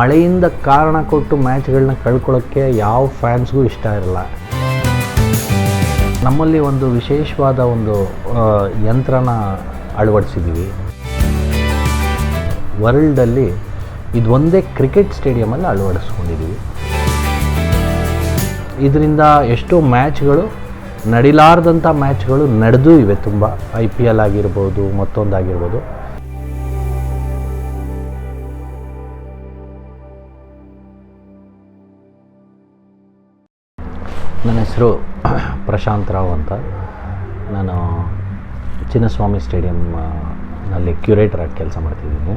ಮಳೆಯಿಂದ ಕಾರಣ ಕೊಟ್ಟು ಮ್ಯಾಚ್ಗಳನ್ನ ಕಳ್ಕೊಳ್ಳೋಕ್ಕೆ ಯಾವ ಫ್ಯಾನ್ಸ್ಗೂ ಇಷ್ಟ ಇರಲ್ಲ. ನಮ್ಮಲ್ಲಿ ಒಂದು ವಿಶೇಷವಾದ ಒಂದು ಯಂತ್ರನ ಅಳವಡಿಸಿದ್ದೀವಿ. ವರ್ಲ್ಡಲ್ಲಿ ಇದು ಒಂದೇ ಕ್ರಿಕೆಟ್ ಸ್ಟೇಡಿಯಮಲ್ಲಿ ಅಳವಡಿಸ್ಕೊಂಡಿದ್ದೀವಿ. ಇದರಿಂದ ಎಷ್ಟೋ ಮ್ಯಾಚ್ಗಳು, ನಡಿಲಾರ್ದಂಥ ಮ್ಯಾಚ್ಗಳು ನಡೆದೂ ಇವೆ ತುಂಬ. ಐ ಪಿ ಎಲ್ ಆಗಿರ್ಬೋದು, ಮತ್ತೊಂದಾಗಿರ್ಬೋದು. ನನ್ನ ಹೆಸರು ಪ್ರಶಾಂತ್ ರಾವ್ ಅಂತ. ನಾನು ಚಿನ್ನಸ್ವಾಮಿ ಸ್ಟೇಡಿಯಂ ಆ, ನಲ್ಲಿ ಕ್ಯೂರೇಟರ್ ಆಗಿ ಕೆಲಸ ಮಾಡ್ತಿದ್ದೀನಿ.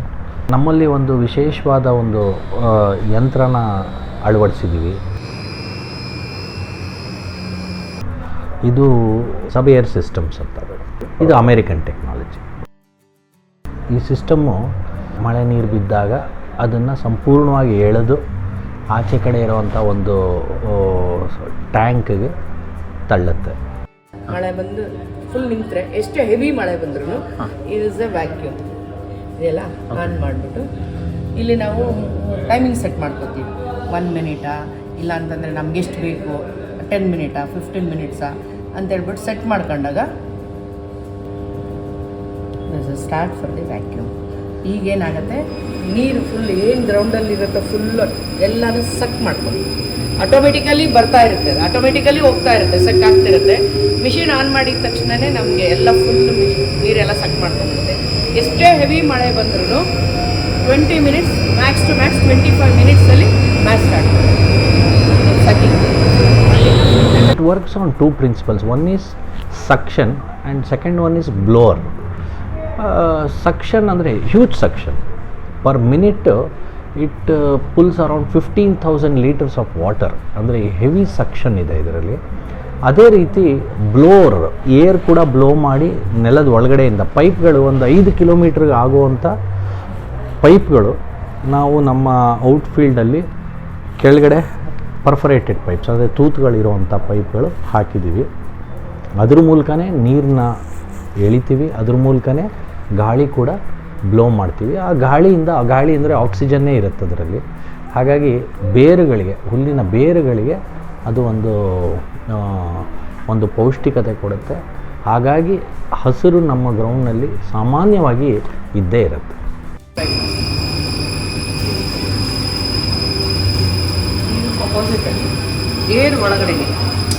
ನಮ್ಮಲ್ಲಿ ಒಂದು ವಿಶೇಷವಾದ ಒಂದು ಯಂತ್ರನ ಅಳವಡಿಸಿದ್ದೀವಿ. ಇದು ಸಬ್ ಸಿಸ್ಟಮ್ಸ್ ಅಂತ. ಇದು ಅಮೇರಿಕನ್ ಟೆಕ್ನಾಲಜಿ. ಈ ಸಿಸ್ಟಮ್ಮು ಮಳೆ ನೀರು ಬಿದ್ದಾಗ ಅದನ್ನು ಸಂಪೂರ್ಣವಾಗಿ ಎಳೆದು ಆಚೆ ಕಡೆ ಇರುವಂಥ ಒಂದು ಟ್ಯಾಂಕ್ಗೆ ತಳ್ಳುತ್ತೆ. ಮಳೆ ಬಂದು ಫುಲ್ ನಿಂತರೆ ಎಷ್ಟು ಹೆವಿ ಮಳೆ ಬಂದ್ರೂ ಇಟ್ ಇಸ್ ಎ ವ್ಯಾಕ್ಯೂಮ್ ಇದೆಲ್ಲ ಆನ್ ಮಾಡಿಬಿಟ್ಟು ಇಲ್ಲಿ ನಾವು ಟೈಮಿಂಗ್ ಸೆಟ್ ಮಾಡ್ಕೋತೀವಿ. ಒನ್ ಮಿನಿಟಾ ಇಲ್ಲ ಅಂತಂದರೆ ನಮ್ಗೆ ಎಷ್ಟು ಬೇಕು? ಟೆನ್ ಮಿನಿಟಾ ಫಿಫ್ಟೀನ್ ಮಿನಿಟ್ಸಾ ಅಂತೇಳ್ಬಿಟ್ಟು ಸೆಟ್ ಮಾಡ್ಕೊಂಡಾಗ ಸ್ಟಾರ್ಟ್ ಫಾರ್ ದಿ ವ್ಯಾಕ್ಯೂಮ್ ಈಗೇನಾಗುತ್ತೆ? ನೀರು ಫುಲ್ ಏನು ಗ್ರೌಂಡಲ್ಲಿ ಇರುತ್ತೋ ಫುಲ್ಲು ಎಲ್ಲನೂ ಸಕ್ ಮಾಡ್ಕೊಂಡು ಆಟೋಮೆಟಿಕಲಿ ಬರ್ತಾ ಇರುತ್ತೆ ಆಟೋಮೆಟಿಕಲಿ ಹೋಗ್ತಾ ಇರುತ್ತೆ ಸಕ್ ಆಗ್ತಿರುತ್ತೆ. ಮಿಷಿನ್ ಆನ್ ಮಾಡಿದ ತಕ್ಷಣವೇ ನಮಗೆ ಎಲ್ಲ ಫುಲ್ ನೀರೆಲ್ಲ ಸಕ್ ಮಾಡ್ಕೊಂಡ್ಬಿಡುತ್ತೆ. ಎಷ್ಟೇ ಹೆವಿ ಮಳೆ ಬಂದ್ರೂ twenty minutes max to max twenty five ಮಿನಿಟ್ಸಲ್ಲಿ max start sucking it works on two principles one is suction and second one is blower. Suction ಅಂದರೆ huge suction per minute it pulls around fifteen thousand litres of water ಅಂದರೆ heavy suction ಇದೆ ಇದರಲ್ಲಿ. ಅದೇ ರೀತಿ blower air ಕೂಡ blow ಮಾಡಿ ನೆಲದ ಒಳಗಡೆಯಿಂದ ಪೈಪ್ಗಳು ಒಂದು ಐದು ಕಿಲೋಮೀಟ್ರಿಗೆ ಆಗುವಂಥ ಪೈಪ್ಗಳು ನಾವು ನಮ್ಮ ಔಟ್ಫೀಲ್ಡಲ್ಲಿ ಕೆಳಗಡೆ ಪರ್ಫರೇಟೆಡ್ ಪೈಪ್ಸ್ ಅಂದರೆ ತೂತುಗಳಿರುವಂಥ ಪೈಪ್ಗಳು ಹಾಕಿದ್ದೀವಿ. ಅದ್ರ ಮೂಲಕನೇ ನೀರನ್ನ ಎಳಿತೀವಿ, ಅದ್ರ ಮೂಲಕನೇ ಗಾಳಿ ಕೂಡ ಬ್ಲೋ ಮಾಡ್ತೀವಿ. ಆ ಗಾಳಿಯಿಂದ, ಆ ಗಾಳಿ ಅಂದರೆ ಆಕ್ಸಿಜನ್ನೇ ಇರುತ್ತೆ ಅದರಲ್ಲಿ. ಹಾಗಾಗಿ ಬೇರುಗಳಿಗೆ, ಹುಲ್ಲಿನ ಬೇರುಗಳಿಗೆ ಅದು ಒಂದು ಒಂದು ಪೌಷ್ಟಿಕತೆ ಕೊಡುತ್ತೆ. ಹಾಗಾಗಿ ಹಸಿರು ನಮ್ಮ ಗ್ರೌಂಡ್ನಲ್ಲಿ ಸಾಮಾನ್ಯವಾಗಿ ಇದ್ದೇ ಇರುತ್ತೆ. ಏರ್ ಒಳಗಡೆಗೆ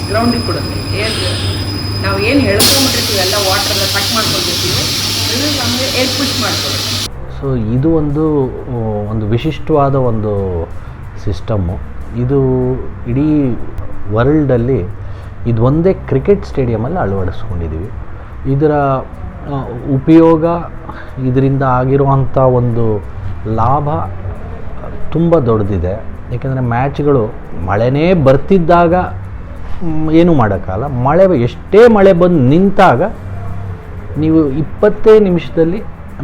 ಗ್ರೌಂಡಿಗೆ ಕೊಡುತ್ತೆ. ಏರ್ ನಾವು ಏನು ಎಳ್ಕೊಂಬಿಟ್ಟಿರ್ತೀವಿ ಎಲ್ಲ ವಾಟರ್ ಎಲ್ಲ ಕಟ್ ಮಾಡ್ಕೊಂಡಿರ್ತೀವಿ ನಮಗೆ ಏರ್ ಪುಷ್ ಸೊ ಇದು ಒಂದು ಒಂದು ವಿಶಿಷ್ಟವಾದ ಒಂದು ಸಿಸ್ಟಮ್ಮು ಇದು ಇಡೀ ವರ್ಲ್ಡಲ್ಲಿ ಇದು ಒಂದೇ ಕ್ರಿಕೆಟ್ ಸ್ಟೇಡಿಯಮಲ್ಲಿ ಅಳವಡಿಸ್ಕೊಂಡಿದ್ದೀವಿ ಇದರ ಉಪಯೋಗ ಇದರಿಂದ ಆಗಿರುವಂಥ ಒಂದು ಲಾಭ ತುಂಬ ದೊಡ್ಡದಿದೆ. ಏಕೆಂದರೆ ಮ್ಯಾಚ್ಗಳು ಮಳೆನೇ ಬರ್ತಿದ್ದಾಗ ಏನೂ ಮಾಡೋಕ್ಕಲ್ಲ ಮಳೆ ಎಷ್ಟೇ ಮಳೆ ಬಂದು ನಿಂತಾಗ ನೀವು ಇಪ್ಪತ್ತೇ ನಿಮಿಷದಲ್ಲಿ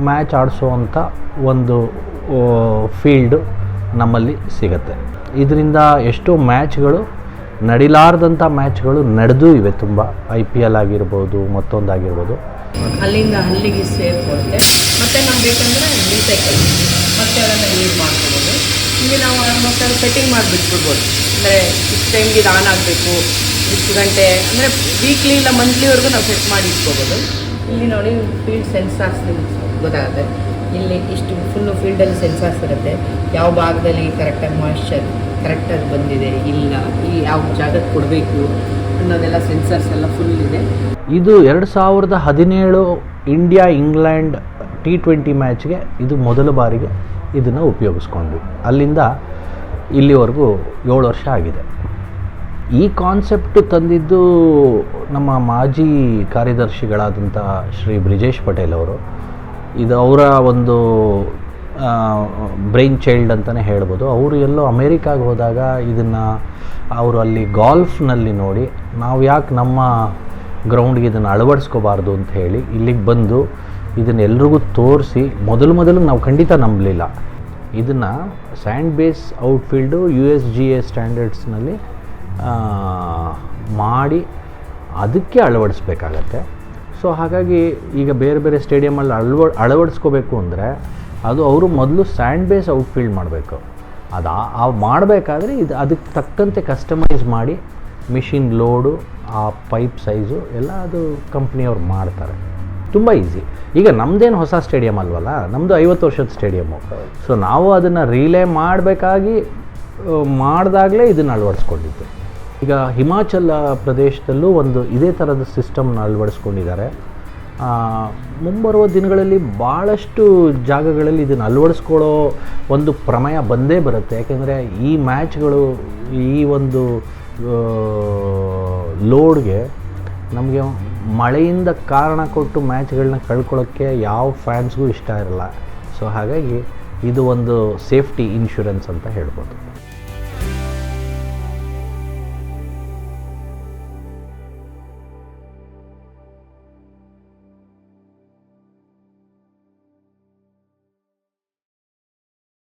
ಮ್ಯಾಚ್ ಆಡಿಸುವಂಥ ಒಂದು ಫೀಲ್ಡು ನಮ್ಮಲ್ಲಿ ಸಿಗುತ್ತೆ. ಇದರಿಂದ ಎಷ್ಟೋ ಮ್ಯಾಚ್ಗಳು, ನಡಿಲಾರ್ದಂಥ ಮ್ಯಾಚ್ಗಳು ನಡೆದು ಇವೆ ತುಂಬ. ಐ ಪಿ ಎಲ್ ಆಗಿರ್ಬೋದು, ಮತ್ತೊಂದಾಗಿರ್ಬೋದು. ಅಲ್ಲಿಂದ ಅಲ್ಲಿಗೆ ಸೇರಿಕೊಳ್ಳುತ್ತೆ ಮತ್ತು ನಮ್ಗೆ ಬೇಕಂದರೆ ರೀಸೈಕಲ್ ಮತ್ತೆ ಅದನ್ನು ಯೂಸ್ ಮಾಡ್ಕೋಬೋದು. ನಾವು ಆಲ್ಮೋಸ್ಟ್ ಅದು ಸೆಟ್ಟಿಂಗ್ ಮಾಡಿಬಿಟ್ಬಿಡ್ಬೋದು. ಅಂದರೆ ಇಷ್ಟು ಟೈಮ್ಗೆ ಇದು ಆನ್ ಆಗಬೇಕು. ಇಷ್ಟು ಗಂಟೆ, ಅಂದರೆ ವೀಕ್ಲಿ ಇಲ್ಲ ಮಂತ್ಲಿವರೆಗೂ ನಾವು ಸೆಟ್ ಮಾಡಿ ಇಟ್ಕೋಬೋದು. ಇಲ್ಲಿ ನೋಡಿ ಫೀಲ್ಡ್ ಸೆನ್ಸಾರ್ಸ್ ಗೊತ್ತಾಗುತ್ತೆ. ಇಲ್ಲಿ ಇಷ್ಟು ಫುಲ್ಲು ಫೀಲ್ಡಲ್ಲಿ ಸೆನ್ಸಾರ್ಸ್ ಇರುತ್ತೆ. ಯಾವ ಭಾಗದಲ್ಲಿ ಕರೆಕ್ಟಾಗಿ ಮಾಯಿಶ್ಚರ್ ಕರೆಕ್ಟಾಗಿ ಬಂದಿದೆ, ಇಲ್ಲ, ಈ ಯಾವ ಜಾಗಕ್ಕೆ ಕೊಡಬೇಕು ಅನ್ನೋದೆಲ್ಲ ಸೆನ್ಸರ್ಸ್ ಎಲ್ಲ ಫುಲ್ ಇದೆ. ಇದು ಎರಡು ಸಾವಿರದ ಹದಿನೇಳು ಇಂಡಿಯಾ ಇಂಗ್ಲೆಂಡ್ ಟಿ ಟ್ವೆಂಟಿ ಮ್ಯಾಚ್ಗೆ ಇದು ಮೊದಲ ಬಾರಿಗೆ ಇದನ್ನು ಉಪಯೋಗಿಸ್ಕೊಂಡ್ವಿ. ಅಲ್ಲಿಂದ ಇಲ್ಲಿವರೆಗೂ ಏಳು ವರ್ಷ ಆಗಿದೆ. ಈ ಕಾನ್ಸೆಪ್ಟ್ ತಂದಿದ್ದು ನಮ್ಮ ಮಾಜಿ ಕಾರ್ಯದರ್ಶಿಗಳಾದಂಥ ಶ್ರೀ ಬ್ರಿಜೇಶ್ ಪಟೇಲ್ ಅವರು. ಇದು ಅವರ ಒಂದು ಬ್ರೈನ್ ಚೈಲ್ಡ್ ಅಂತಲೇ ಹೇಳ್ಬೋದು. ಅವರು ಎಲ್ಲೋ ಅಮೇರಿಕಾಗೆ ಹೋದಾಗ ಇದನ್ನು ಅವರು ಅಲ್ಲಿ ಗಾಲ್ಫ್ನಲ್ಲಿ ನೋಡಿ, ನಾವು ಯಾಕೆ ನಮ್ಮ ಗ್ರೌಂಡ್ಗೆ ಇದನ್ನು ಅಳವಡಿಸ್ಕೋಬಾರ್ದು ಅಂತ ಹೇಳಿ ಇಲ್ಲಿಗೆ ಬಂದು ಇದನ್ನು ಎಲ್ರಿಗೂ ತೋರಿಸಿ, ಮೊದಲು ಮೊದಲು ನಾವು ಖಂಡಿತ ನಂಬಲಿಲ್ಲ. ಇದನ್ನು sand base outfield U S G A ಸ್ಟ್ಯಾಂಡರ್ಡ್ಸ್ನಲ್ಲಿ ಮಾಡಿ ಅದಕ್ಕೆ ಅಳವಡಿಸ್ಬೇಕಾಗತ್ತೆ. ಸೊ ಹಾಗಾಗಿ ಈಗ ಬೇರೆ ಬೇರೆ ಸ್ಟೇಡಿಯಮಲ್ಲಿ ಅಳವ ಅಳವಡಿಸ್ಕೋಬೇಕು ಅಂದರೆ ಅದು ಅವರು ಮೊದಲು ಸ್ಯಾಂಡ್ ಬೇಸ್ ಔಟ್ಫೀಲ್ಡ್ ಮಾಡಬೇಕು. ಅದು ಆ- ಮಾಡಬೇಕಾದ್ರೆ ಇದು ಅದಕ್ಕೆ ತಕ್ಕಂತೆ ಕಸ್ಟಮೈಸ್ ಮಾಡಿ ಮಿಷಿನ್ ಲೋಡು ಆ ಪೈಪ್ ಸೈಜು ಎಲ್ಲ ಅದು ಕಂಪ್ನಿಯವ್ರು ಮಾಡ್ತಾರೆ. ತುಂಬ ಈಸಿ. ಈಗ ನಮ್ಮದೇನು ಹೊಸ ಸ್ಟೇಡಿಯಂ ಅಲ್ವಲ್ಲ ನಮ್ಮದು ಐವತ್ತು ವರ್ಷದ ಸ್ಟೇಡಿಯಮ್ಮು ಸೊ ನಾವು ಅದನ್ನು ರೀಲೇ ಮಾಡಬೇಕಾಗಿ ಮಾಡಿದಾಗಲೇ ಇದನ್ನು ಅಳವಡಿಸ್ಕೊಂಡಿದ್ದು. ಈಗ ಹಿಮಾಚಲ ಪ್ರದೇಶದಲ್ಲೂ ಒಂದು ಇದೇ ಥರದ ಸಿಸ್ಟಮ್ನ ಅಳವಡಿಸ್ಕೊಂಡಿದ್ದಾರೆ. ಮುಂಬರುವ ದಿನಗಳಲ್ಲಿ ಭಾಳಷ್ಟು ಜಾಗಗಳಲ್ಲಿ ಇದನ್ನು ಅಳವಡಿಸ್ಕೊಳ್ಳೋ ಒಂದು ಪ್ರಮೇಯ ಬಂದೇ ಬರುತ್ತೆ. ಯಾಕೆಂದರೆ ಈ ಮ್ಯಾಚ್ಗಳು ಈ ಒಂದು ಲೋಡ್ಗೆ ನಮಗೆ ಮಳೆಯಿಂದ ಕಾರಣ ಕೊಟ್ಟು ಮ್ಯಾಚ್ಗಳನ್ನ ಕಳ್ಕೊಳ್ಳೋಕ್ಕೆ ಯಾವ ಫ್ಯಾನ್ಸ್ಗೂ ಇಷ್ಟ ಇರಲ್ಲ. ಸೊ ಹಾಗಾಗಿ ಇದು ಒಂದು ಸೇಫ್ಟಿ ಇನ್ಶೂರೆನ್ಸ್ ಅಂತ ಹೇಳ್ಬೋದು.